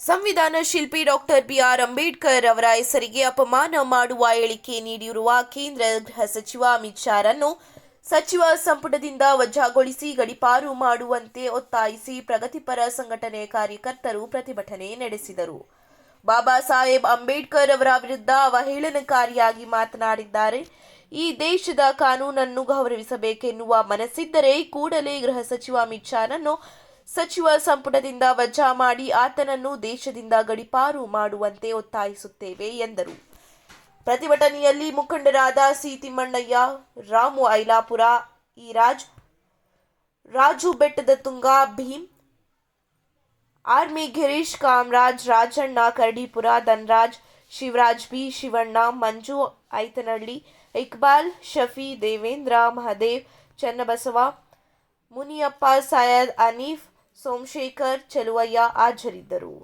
ಸಂವಿಧಾನ ಶಿಲ್ಪಿ doctor B R Ambedkar ಅವರ ಹೆಸರಿಗೆ ಅಪಮಾನ ಮಾಡುವ ಹೇಳಿಕೆ ನೀಡಿರುವ ಕೇಂದ್ರ ಗೃಹ ಸಚಿವ ಅಮಿತ್ ಶಾರನ್ನು ಸಚಿವ ಸಂಪುಟದಿಂದ ವಜಾಗೊಳಿಸಿ ಗಡಿಪಾರು ಮಾಡುವಂತೆ ಒತ್ತಾಯಿಸಿ ಪ್ರಗತಿಪರ ಸಂಘಟನೆ ಕಾರ್ಯಕರ್ತರು ಪ್ರತಿಭಟನೆ ನಡೆಸಿದರು. ಬಾಬಾ ಸಾಹೇಬ್ ಅಂಬೇಡ್ಕರ್ ಅವರ ವಿರುದ್ಧ ಅವಹೇಳನಕಾರಿಯಾಗಿ ಮಾತನಾಡಿದ್ದಾರೆ. ಈ ದೇಶದ ಕಾನೂನನ್ನು ಗೌರವಿಸಬೇಕೆನ್ನುವ ಮನಸ್ಸಿದ್ದರೆ ಕೂಡಲೇ ಗೃಹ ಸಚಿವ ಅಮಿತ್ ಶಾರನ್ನು ಸಚಿವ ಸಂಪುಟದಿಂದ ವಜಾ ಮಾಡಿ ಆತನನ್ನು ದೇಶದಿಂದ ಗಡಿಪಾರು ಮಾಡುವಂತೆ ಒತ್ತಾಯಿಸುತ್ತೇವೆ ಎಂದರು. ಪ್ರತಿಭಟನೆಯಲ್ಲಿ ಮುಖಂಡರಾದ ಸಿ ತಿಮ್ಮಣ್ಣಯ್ಯ ರಾಮು ಐಲಾಪುರ ಈರಾಜ್ ರಾಜು ಬೆಟ್ಟದ ತುಂಗ ಭೀಮ್, ಆರ್ಮಿ ಗಿರೀಶ್ ಕಾಮರಾಜ್, ರಾಜಣ್ಣ ಕರಡಿಪುರ, ಧನರಾಜ್, ಶಿವರಾಜ್ ಬಿ, ಶಿವಣ್ಣ, ಮಂಜು ಐತನಹಳ್ಳಿ, ಇಕ್ಬಾಲ್, ಶಫಿ, ದೇವೇಂದ್ರ, ಮಹದೇವ್, ಚನ್ನಬಸವ, ಮುನಿಯಪ್ಪ, ಸೈಯದ್, ಅನೀಫ್ ಸೋಮಶೇಖರ್ ಚೆಲುವಯ್ಯ ಹಾಜರಿದ್ದರು.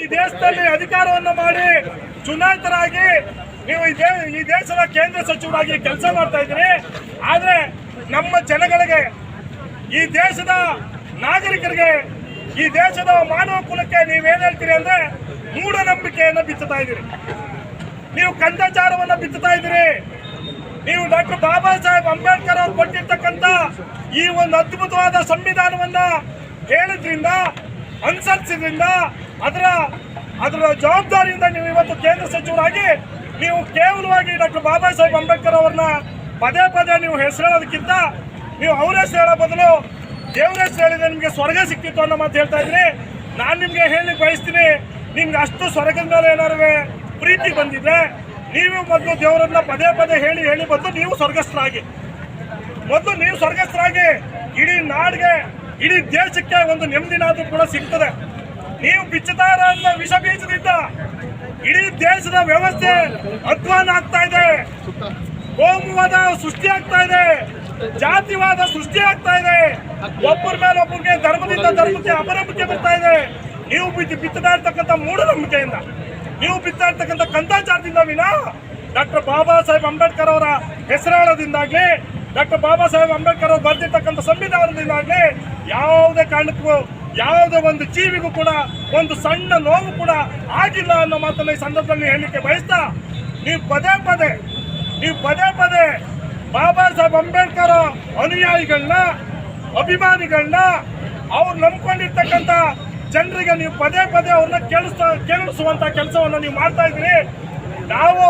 ಈ ದೇಶದಲ್ಲಿ ಅಧಿಕಾರವನ್ನು ಮಾಡಿ ಚುನಾಯಿತರಾಗಿ ನೀವು ಇದೇ ಈ ದೇಶದ ಕೇಂದ್ರ ಸಚಿವರಾಗಿ ಕೆಲಸ ಮಾಡ್ತಾ ಇದ್ದೀರಿ. ಆದ್ರೆ ನಮ್ಮ ಜನಗಳಿಗೆ ಈ ದೇಶದ ನಾಗರಿಕರಿಗೆ, ಈ ದೇಶದ ಮಾನವ ಕುಲಕ್ಕೆ ನೀವೇನ್ ಹೇಳ್ತೀರಿ ಅಂದ್ರೆ ಮೂಢನಂಬಿಕೆಯನ್ನು ಬಿತ್ತುತ್ತಾ ಇದ್ದೀರಿ. ನೀವು ಕಂದಾಚಾರವನ್ನ ಬಿತ್ತುತ್ತಾ ಇದ್ದೀರಿ. ನೀವು ಡಾಕ್ಟರ್ ಬಾಬಾ ಸಾಹೇಬ್ ಅಂಬೇಡ್ಕರ್ ಅವರು ಕೊಟ್ಟಿರ್ತಕ್ಕಂಥ ಈ ಒಂದು ಅದ್ಭುತವಾದ ಸಂವಿಧಾನವನ್ನ ಹೇಳಿದ್ರಿಂದ, ಅನುಸರಿಸಿದ್ರಿಂದ, ಅದರ ಅದರ ಜವಾಬ್ದಾರಿಯಿಂದ ನೀವು ಇವತ್ತು ಕೇಂದ್ರ ಸಚಿವರಾಗಿ ನೀವು ಕೇವಲವಾಗಿ ಡಾಕ್ಟರ್ ಬಾಬಾ ಸಾಹೇಬ್ ಅಂಬೇಡ್ಕರ್ ಅವ್ರನ್ನ ಪದೇ ಪದೇ ನೀವು ಹೆಸರು ಹೇಳೋದಕ್ಕಿಂತ ನೀವು ಅವ್ರ ಹೆಸರು ಹೇಳೋ ಬದಲು ದೇವ್ರ ಹೆಸರು ಹೇಳಿದ್ರೆ ನಿಮಗೆ ಸ್ವರ್ಗ ಸಿಕ್ತಿತ್ತು ಅನ್ನೋ ಮಾತು ಹೇಳ್ತಾ ಇದ್ರಿ. ನಾನು ನಿಮಗೆ ಹೇಳಿ ಬಯಸ್ತೀನಿ, ನಿಮ್ಗೆ ಅಷ್ಟು ಸ್ವರ್ಗದ ಮೇಲೆ ಏನಾರು ಪ್ರೀತಿ ಬಂದಿದೆ ನೀವು ಮೊದಲು ದೇವರನ್ನ ಪದೇ ಪದೇ ಹೇಳಿ ಹೇಳಿ ಬಂದು ನೀವು ಸ್ವರ್ಗಸ್ಥರಾಗಿ. ಮೊದಲು ನೀವು ಸ್ವರ್ಗಸ್ಥರಾಗಿ. ಇಡೀ ನಾಡಿಗೆ, ಇಡೀ ದೇಶಕ್ಕೆ ಒಂದು ನೆಮ್ಮದಿನಾದ್ರೂ ಕೂಡ ಸಿಗ್ತದೆ. ನೀವು ಬಿಚ್ಚತಾರ ವಿಷ ಬೀಜದಿಂದ ಇಡೀ ದೇಶದ ವ್ಯವಸ್ಥೆ ಅಧ್ವಾನ ಆಗ್ತಾ ಇದೆ. ಕೋಮುವಾದ ಸೃಷ್ಟಿ ಆಗ್ತಾ ಇದೆ. ಜಾತಿವಾದ ಸೃಷ್ಟಿ ಆಗ್ತಾ ಇದೆ. ಒಬ್ಬರ ಮೇಲೆ ಒಬ್ಬರಿಗೆ ಧರ್ಮದಿಂದ ಧರ್ಮಕ್ಕೆ ಅಪನಂಬಿಕೆ ಬರ್ತಾ ಇದೆ. ನೀವು ಬಿತ್ತುತ್ತಾ ಇರ್ತಕ್ಕಂಥ ಮೂಢನಂಬಿಕೆಯಿಂದ, ನೀವು ಬಿತ್ತಾ ಇರ್ತಕ್ಕಂಥ ಕಂದಾಚಾರದಿಂದ ವಿನ ಡಾಕ್ಟರ್ ಬಾಬಾ ಸಾಹೇಬ್ ಅಂಬೇಡ್ಕರ್ ಅವರ ಹೆಸರಾಳದಿಂದಾಗ್ಲಿ, ಡಾಕ್ಟರ್ ಬಾಬಾ ಸಾಹೇಬ್ ಅಂಬೇಡ್ಕರ್ ಅವರು ಬರೆದಿರ್ತಕ್ಕಂಥ ಸಂವಿಧಾನದಿಂದಾಗ್ಲಿ, ಯಾವುದೇ ಕಾರಣಕ್ಕೂ ಯಾವುದೇ ಒಂದು ಜೀವಿಗೂ ಕೂಡ, ಒಂದು ಸಣ್ಣ ನೋವು ಕೂಡ ಆಗಿಲ್ಲ ಅನ್ನೋ ಮಾತನ್ನು ಈ ಸಂದರ್ಭದಲ್ಲಿ ಹೇಳಲಿಕ್ಕೆ ಬಯಸ್ತಾ, ನೀವು ಪದೇ ಪದೇ, ನೀವು ಪದೇ ಪದೇ ಬಾಬಾ ಸಾಹೇಬ್ ಅಂಬೇಡ್ಕರ್ ಅನುಯಾಯಿಗಳನ್ನ, ಅಭಿಮಾನಿಗಳನ್ನ, ಅವ್ರು ನಂಬ್ಕೊಂಡಿರ್ತಕ್ಕಂಥ ಜನರಿಗೆ ನೀವು ಪದೇ ಪದೇ ಅವ್ರನ್ನ ಕೇಳಿಸ್ತಾ, ಕೇಳಿಸುವಂಥ ಕೆಲಸವನ್ನು ನೀವು ಮಾಡ್ತಾ ಇದ್ದೀರಿ. ನಾವು,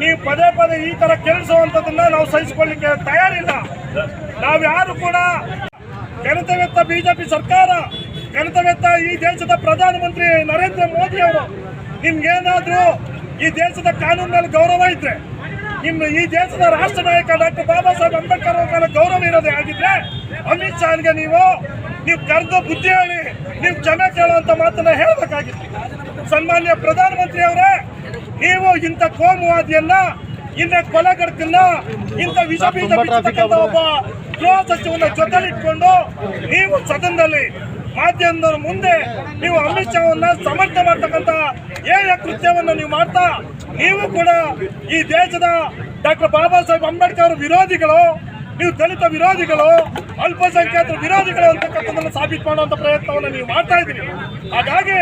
ನೀವು ಪದೇ ಪದೇ ಈ ತರ ಕೇಳಿಸುವಂತದನ್ನ ನಾವು ಸಹಿಸಿಕೊಳ್ಳಿಕ್ಕೆ ತಯಾರಿಲ್ಲ. ನಾವು ಯಾರು ಕೂಡ ಕೆನತವೆತ್ತ ಬಿಜೆಪಿ ಸರ್ಕಾರ ಕೆನತವೆತ್ತ ಈ ದೇಶದ ಪ್ರಧಾನಮಂತ್ರಿ ನರೇಂದ್ರ ಮೋದಿ ಅವರು ನಿಮ್ಗೇನಾದ್ರೂ ಈ ದೇಶದ ಕಾನೂನು ಮೇಲೆ ಗೌರವ ಇದ್ರೆ ನಿಮ್ಮ ಈ ದೇಶದ ರಾಷ್ಟ್ರ ನಾಯಕ ಡಾಕ್ಟರ್ ಬಾಬಾ ಸಾಹೇಬ್ ಅಂಬೇಡ್ಕರ್ ಅವ್ರ ಮೇಲೆ ಗೌರವ ಇರೋದೇ ಆಗಿದ್ರೆ ಅಮಿತ್ ಶಾನ್ಗೆ ನೀವು ನೀವು ಕರೆದು ಬುದ್ಧಿ ಹೇಳಿ ನೀವು ಕ್ಷಮೆ ಕೇಳುವಂತ ಮಾತನ್ನ ಹೇಳಬೇಕಾಗಿತ್ತು. ಸನ್ಮಾನ್ಯ ಪ್ರಧಾನಮಂತ್ರಿ ಅವರೇ ನೀವು ಇಂಥ ಕೋಮುವಾದಿಯನ್ನ ಇಂಥ ಕೊಲೆಗಡಕನ್ನ ಇಂಥ ವಿಷ ಬೀಜ ಒಬ್ಬ ಗೃಹ ಸಚಿವನ ಜೊತೆಲಿಟ್ಕೊಂಡು ನೀವು ಸದನದಲ್ಲಿ ಮಾಧ್ಯಮದವರ ಮುಂದೆ ನೀವು ಅಮಿತ್ ಶಾವನ್ನ ಸಮರ್ಥನೆ ಮಾಡ್ತಕ್ಕಂಥ ಏಯ ಕೃತ್ಯವನ್ನು ನೀವು ಮಾಡ್ತಾ, ನೀವು ಕೂಡ ಈ ದೇಶದ ಡಾಕ್ಟರ್ ಬಾಬಾ ಸಾಹೇಬ್ ಅಂಬೇಡ್ಕರ್ ವಿರೋಧಿಗಳು, ನೀವು ದಲಿತ ವಿರೋಧಿಗಳು, ಅಲ್ಪಸಂಖ್ಯಾತರ ವಿರೋಧಿಗಳು ಅಂತಕ್ಕಂಥದ್ದನ್ನು ಸಾಬೀತು ಮಾಡುವಂತ ಪ್ರಯತ್ನವನ್ನು ನೀವು ಮಾಡ್ತಾ ಇದ್ದೀರಿ. ಹಾಗಾಗಿ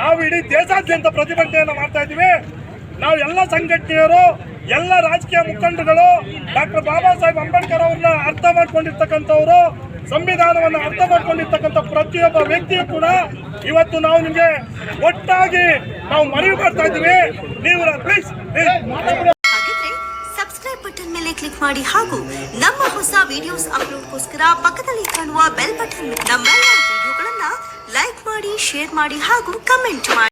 ನಾವು ಇಡೀ ದೇಶಾದ್ಯಂತ ಪ್ರತಿಭಟನೆಯನ್ನು ಮಾಡ್ತಾ ಇದ್ದೀವಿ. ನಾವು ಎಲ್ಲ ಸಂಘಟನೆಯರು ಎಲ್ಲ ರಾಜಕೀಯ ಮುಖಂಡರುಗಳು ಡಾಕ್ಟರ್ ಬಾಬಾ ಸಾಹೇಬ್ ಅಂಬೇಡ್ಕರ್ ಅವ್ರನ್ನ ಅರ್ಥ ಮಾಡ್ಕೊಂಡಿರ್ತಕ್ಕಂಥವ್ರು, ಸಂವಿಧಾನವನ್ನು ಅರ್ಥ ಮಾಡ್ಕೊಂಡಿರ್ತಕ್ಕಂಥ ಪ್ರತಿಯೊಬ್ಬ ವ್ಯಕ್ತಿಯು ಕೂಡ ಇವತ್ತು ನಾವು ನಿಮಗೆ ಒಟ್ಟಾಗಿ ನಾವು ಮನವಿ ಮಾಡ್ತಾ ಇದ್ದೀವಿ. ನೀವು ಸಬ್ಸ್ಕ್ರೈಬ್ ಬಟನ್ ಮೇಲೆ ಕ್ಲಿಕ್ ಮಾಡಿ ಹಾಗೂ ನಮ್ಮ ಹೊಸ ವಿಡಿಯೋಸ್ ಅಪ್ಲೋಡ್ಗೋಸ್ಕರ ಪಕ್ಕದಲ್ಲಿ ಕಾಣುವ ಬೆಲ್ ಬಟನ್ ನಮ್ಮೆಲ್ಲ ವಿಡಿಯೋಗಳನ್ನ ಲೈಕ್ ಮಾಡಿ ಶೇರ್ ಮಾಡಿ ಹಾಗೂ ಕಮೆಂಟ್ ಮಾಡಿ.